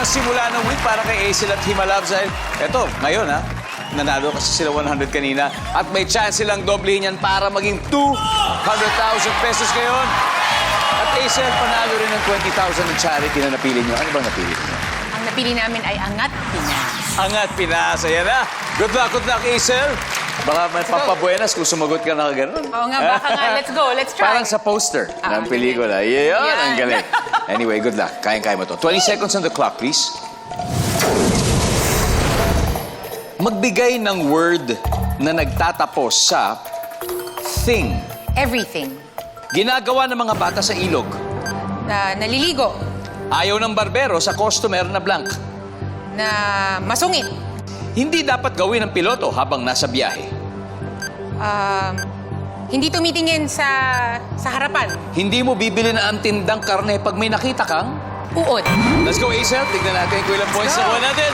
ng simula ng week para kay Acel at Himalab dahil eto, ngayon ha, nanalo kasi sila 100 kanina at may chance silang doblehin yan para maging 200,000 pesos ngayon. At Acel, panalo rin ng 20,000 ng charity na napili nyo. Ano bang napili nyo? Ang napili namin ay Angat Pinas. Angat Pinas. Ayan na. Good luck, good luck, Acel. Baka may papabuenas kung sumagot ka na gano'n. Oo nga, baka nga. Let's go. Let's try. Parang sa poster Ah, ng pelikula. Yeah, Yan. ang galing. Anyway, good luck. Kayang-kaya mo to. 20 seconds on the clock, please. Magbigay ng word na nagtatapos sa thing. Everything. Ginagawa ng mga bata sa ilog. Na naliligo. Ayaw ng barbero sa customer na blank. Na masungit. Hindi dapat gawin ng piloto habang nasa biyahe. Um, hindi tumitingin sa sa harapan. Hindi mo bibili na ang tindang karne pag may nakita kang Uod. Let's go, Acel. Tignan natin kung ilang points nakuha natin.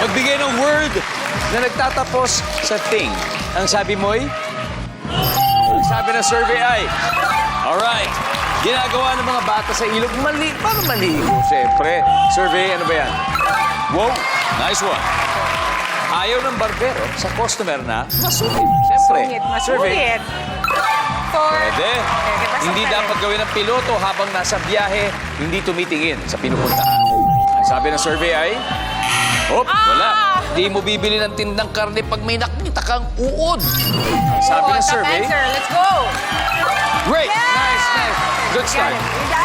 Magbigay ng word na nagtatapos sa thing. Ang sabi mo'y? Ang sabi ng survey ay? Alright. Ginagawa ng mga bata sa ilog. Mali. Para maligo, siyempre. Survey, ano ba yan? Wow. Nice one. Ayaw ng barbero sa customer na masungit. Siyempre. Masungit. Masungit. For... Pwede. Hindi dapat gawin ng piloto habang nasa biyahe, hindi tumitingin sa pinupuntahan. Ang sabi ng survey ay, Hop, wala. Ah! Hindi mo bibili ng tindang karne pag may nakita kang uod. Ang sabi ng survey, answer. Let's go. great, Yeah! nice, nice. Good start.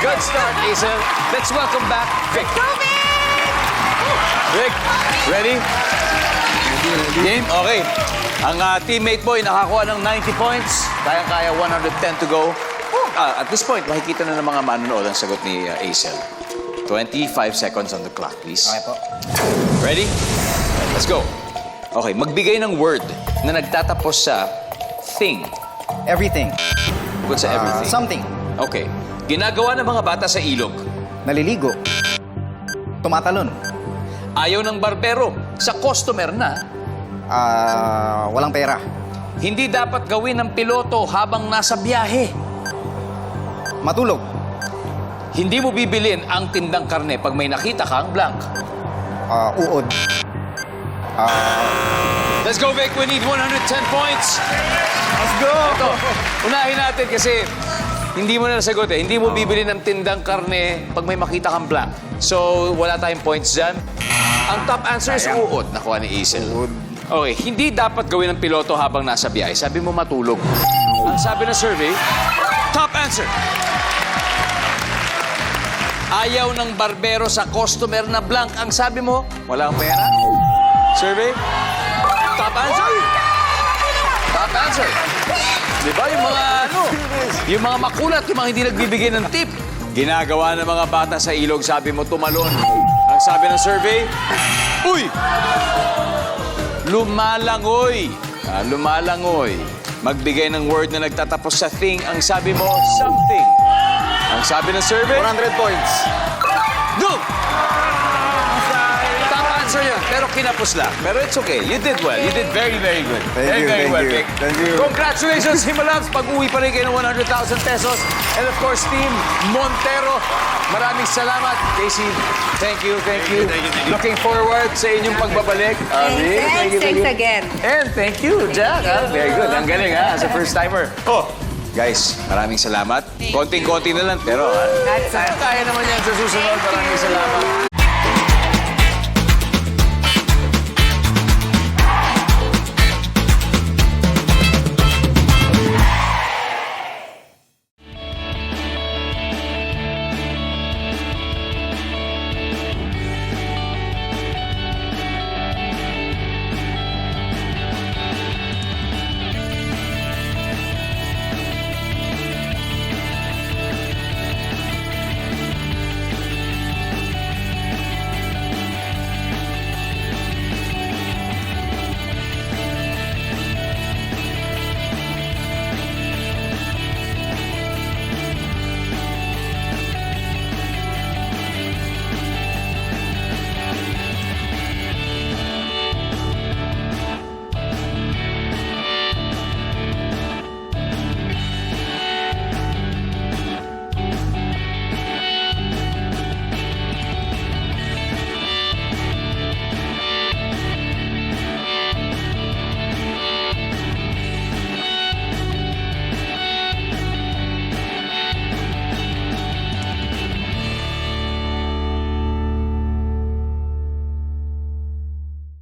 Good start, Hazel. Let's welcome back Vic! Vic, ready? Game? Okay. Ang ah, teammate mo ay nakakuha ng 90 points. Kayang-kaya 110 to go. Ah, at this point, makikita na ng mga manonood ang sagot ni uh, Acel. 25 seconds on the clock, please. Okay po. Ready? Let's go. Okay, magbigay ng word na nagtatapos sa thing. Everything. Bukod sa everything. something. Okay. Ginagawa ng mga bata sa ilog. Naliligo. Tumatalon. Ayaw ng barbero sa customer na Ah, walang pera. hindi dapat gawin ng piloto habang nasa biyahe. Matulog. Hindi mo bibilin ang tindang karne pag may nakita kang blank. Ah, uod. Let's go, Vic. We need 110 points. Let's go! Ito, unahin natin kasi hindi mo na nasagot eh. Hindi mo bibili ng tindang karne pag may makita kang blank. So, wala tayong points dyan. Ang top answer is uod. Nakuha ni Isel. Uod. Okay, hindi dapat gawin ng piloto habang nasa biyahe. Sabi mo matulog. Ang sabi ng survey, top answer. Ayaw ng barbero sa customer na blank. Ang sabi mo, walang pera. Survey, top answer. Top answer. Di ba yung mga ano, yung mga makulat, yung mga hindi nagbibigay ng tip. Ginagawa ng mga bata sa ilog, sabi mo tumalon. Ang sabi ng survey, Uy! Lumalangoy. Ah, lumalangoy. Magbigay ng word na nagtatapos sa thing. Ang sabi mo, something. Ang sabi ng survey, 100 points. Kinapos lang. Pero it's okay. You did well. You did very, very good. Thank very, you, very thank well, you. Vic. Thank you. Congratulations, Himalabs. Pag-uwi pa rin kayo ng 100,000 pesos. And of course, Team Montero, maraming salamat. Casey, thank you, thank you. Looking forward sa inyong pagbabalik. Thank you, thank you. again. And thank you, Jack. ah. Very good. Ang galing, ha? As a first-timer. Oh, guys, maraming salamat. Konting-konti na lang, pero ah, kaya naman yan sa susunod. Maraming salamat.